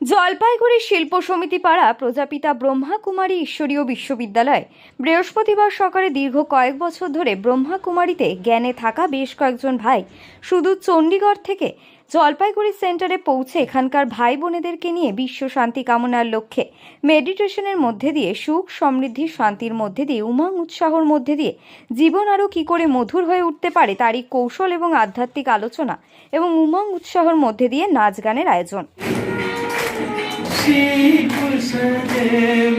জলপাইগুড়ি শিল্প সমিতি পাড়া প্রজাপিতা ব্রহ্মা কুমারী ঈশ্বরীয় বিশ্ববিদ্যালয় বৃহস্পতিবার সকালে দীর্ঘ কয়েক বছর ধরে ব্রহ্মা কুমারীতে জ্ঞানে থাকা বেশ কয়েকজন ভাই শুধু চণ্ডীগড় থেকে জলপাইগুড়ি সেন্টারে পৌঁছে এখানকার ভাই বোনেদেরকে নিয়ে বিশ্ব শান্তি কামনার লক্ষ্যে মেডিটেশনের মধ্যে দিয়ে সুখ, সমৃদ্ধি, শান্তির মধ্যে দিয়ে, উমং উৎসাহর মধ্যে দিয়ে জীবন আরও কী করে মধুর হয়ে উঠতে পারে তারই কৌশল এবং আধ্যাত্মিক আলোচনা এবং উমাং উৎসাহর মধ্যে দিয়ে নাচ গানের আয়োজন। शीप सजे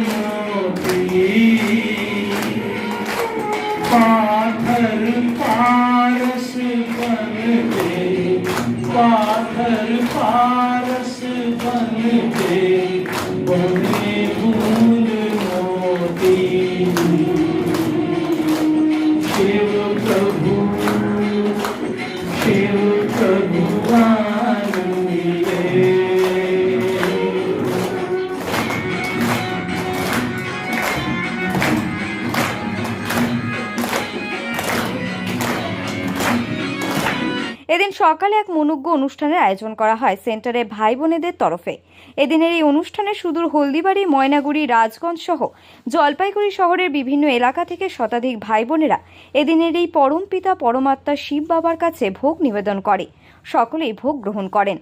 पाथर पारस बन पाथर पारस बन के फूल मोती शिव प्रभु शिव प्रभु এদিন সকালে এক মনুজ্ঞ অনুষ্ঠানের আয়োজন করা হয় সেন্টারে ভাই বোনেদের তরফে। এদিনের এই অনুষ্ঠানে সুদূর হলদিবাড়ি, ময়নাগুড়ি, রাজগঞ্জ সহ জলপাইগুড়ি শহরের বিভিন্ন এলাকা থেকে শতাধিক ভাই বোনেরা এদিনের এই পরম পিতা, পরমাত্মা শিব বাবার কাছে ভোগ নিবেদন করে। সকলেই ভোগ গ্রহণ করেন।